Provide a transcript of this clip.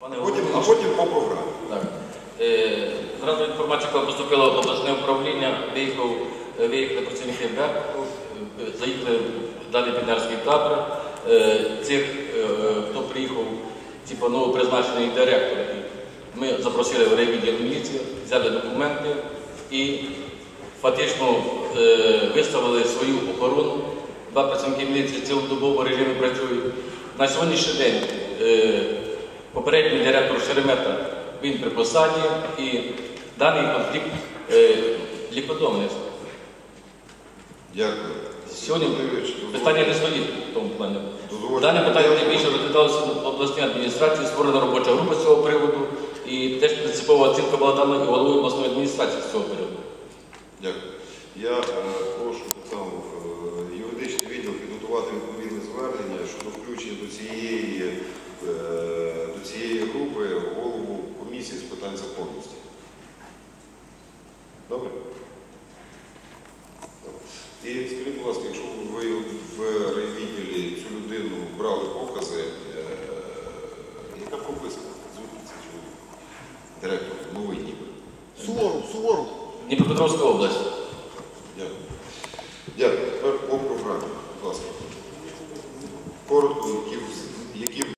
Потім, а потім по програмі. так. Е, Зразу інформація, коли поступила в обласне управління, виїхав, е, виїхали працівники е, заїхали в далі пінарський табор. Е, Цих, е, хто приїхав, типу, новопризначений директор, ми запросили в райвідділ міліції, взяли документи і фактично е, виставили свою охорону. Два працівники міліції в цілодобовому режимі працюють. На сьогоднішній день е, попередній директор Шеремета він при посаді і даний конфлікт е, ліквідований. Дякую. Сьогодні питання не стоїть в тому плані. Дане питання найбільше розглядалося в обласній адміністрації, створена робоча група з цього приводу, і теж принципова оцінка була дана і головою обласної адміністрації з цього приводу. Дякую. Я е, прошу само е, юридичний відділ підготувати відповідне звернення щодо включення до цієї, е, до цієї групи голову комісії з питань законності. Добре? І скажіть, будь ласка, якщо ви в райвідділі цю людину брали покази, е, яка прописка? Звідки чоловік? Директор, новий ніби. Суворов, Суворов. Дніпропетровська область. Дякую. Дякую. Тепер по програмі, будь ласка. Коротко, які, які